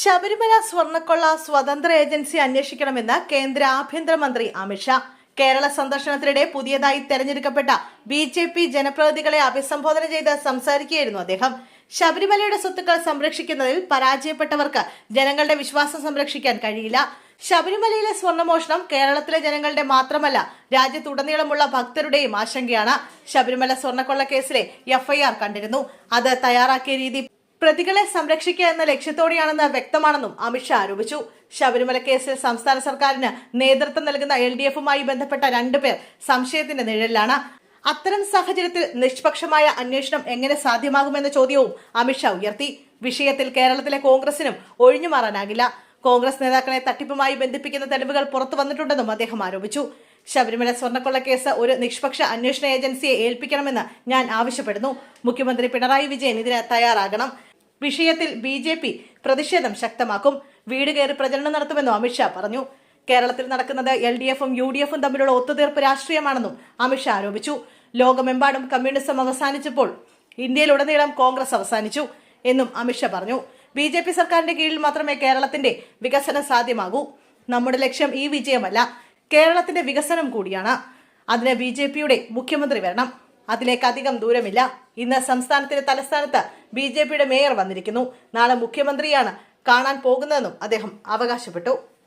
ശബരിമല സ്വർണക്കൊള്ള സ്വതന്ത്ര ഏജൻസി അന്വേഷിക്കണമെന്ന് കേന്ദ്ര ആഭ്യന്തരമന്ത്രി അമിത്ഷാ കേരള സന്ദർശനത്തിനിടെ പുതിയതായി തെരഞ്ഞെടുക്കപ്പെട്ട ബി ജെ പി ജനപ്രതിനിധികളെ അഭിസംബോധന ചെയ്ത് സംസാരിക്കുകയായിരുന്നു അദ്ദേഹം. ശബരിമലയുടെ സ്വത്തുക്കൾ സംരക്ഷിക്കുന്നതിൽ പരാജയപ്പെട്ടവർക്ക് ജനങ്ങളുടെ വിശ്വാസം സംരക്ഷിക്കാൻ കഴിയില്ല. ശബരിമലയിലെ സ്വർണമോഷണം കേരളത്തിലെ ജനങ്ങളുടെ മാത്രമല്ല രാജ്യത്തുടനീളമുള്ള ഭക്തരുടെയും ആശങ്കയാണ്. ശബരിമല സ്വർണക്കൊള്ള കേസിലെ എഫ്ഐആർ കണ്ടിരുന്നു. അത് തയ്യാറാക്കിയ രീതി പ്രതികളെ സംരക്ഷിക്കുക എന്ന ലക്ഷ്യത്തോടെയാണെന്ന് വ്യക്തമാണെന്നും അമിത്ഷാ ആരോപിച്ചു. ശബരിമല കേസിൽ സംസ്ഥാന സർക്കാരിന് നേതൃത്വം നൽകുന്ന എൽ ഡി എഫുമായി ബന്ധപ്പെട്ട രണ്ടുപേർ സംശയത്തിന്റെ നിഴലിലാണ്. അത്തരം സാഹചര്യത്തിൽ നിഷ്പക്ഷമായ അന്വേഷണം എങ്ങനെ സാധ്യമാകുമെന്ന ചോദ്യവും അമിത്ഷാ ഉയർത്തി. വിഷയത്തിൽ കേരളത്തിലെ കോൺഗ്രസിനും ഒഴിഞ്ഞുമാറാനാകില്ല കോൺഗ്രസ് നേതാക്കളെ തട്ടിപ്പുമായി ബന്ധിപ്പിക്കുന്ന തെളിവുകൾ പുറത്തു വന്നിട്ടുണ്ടെന്നും അദ്ദേഹം ആരോപിച്ചു. ശബരിമല സ്വർണക്കൊള്ള കേസ് ഒരു നിഷ്പക്ഷ അന്വേഷണ ഏജൻസിയെ ഏൽപ്പിക്കണമെന്ന് ഞാൻ ആവശ്യപ്പെടുന്നു. മുഖ്യമന്ത്രി പിണറായി വിജയൻ ഇതിന് തയ്യാറാകണം. വിഷയത്തിൽ ബി ജെ പി പ്രതിഷേധം ശക്തമാക്കും. വീട് കയറി പ്രചരണം നടത്തുമെന്നും അമിത്ഷാ പറഞ്ഞു. കേരളത്തിൽ നടക്കുന്നത് എൽ ഡി എഫും യു ഡി എഫും തമ്മിലുള്ള ഒത്തുതീർപ്പ് രാഷ്ട്രീയമാണെന്നും അമിത്ഷാ ആരോപിച്ചു. ലോകമെമ്പാടും കമ്മ്യൂണിസം അവസാനിച്ചപ്പോൾ ഇന്ത്യയിലുടനീളം കോൺഗ്രസ് അവസാനിച്ചു എന്നും അമിത്ഷാ പറഞ്ഞു. ബി ജെ പി സർക്കാരിന്റെ കീഴിൽ മാത്രമേ കേരളത്തിന്റെ വികസനം സാധ്യമാകൂ. നമ്മുടെ ലക്ഷ്യം ഈ വിജയമല്ല. കേരളത്തിന്റെ വികസനം കൂടിയാണ്. അതിന് ബി ജെ പിയുടെ മുഖ്യമന്ത്രി വരണം. അതിലേക്ക് അധികം ദൂരമില്ല. ഇന്ന് സംസ്ഥാനത്തിന്റെ തലസ്ഥാനത്ത് ബി ജെ പിയുടെ മേയർ വന്നിരിക്കുന്നു. നാളെ മുഖ്യമന്ത്രിയാണ് കാണാൻ പോകുന്നതെന്നും അദ്ദേഹം അവകാശപ്പെട്ടു.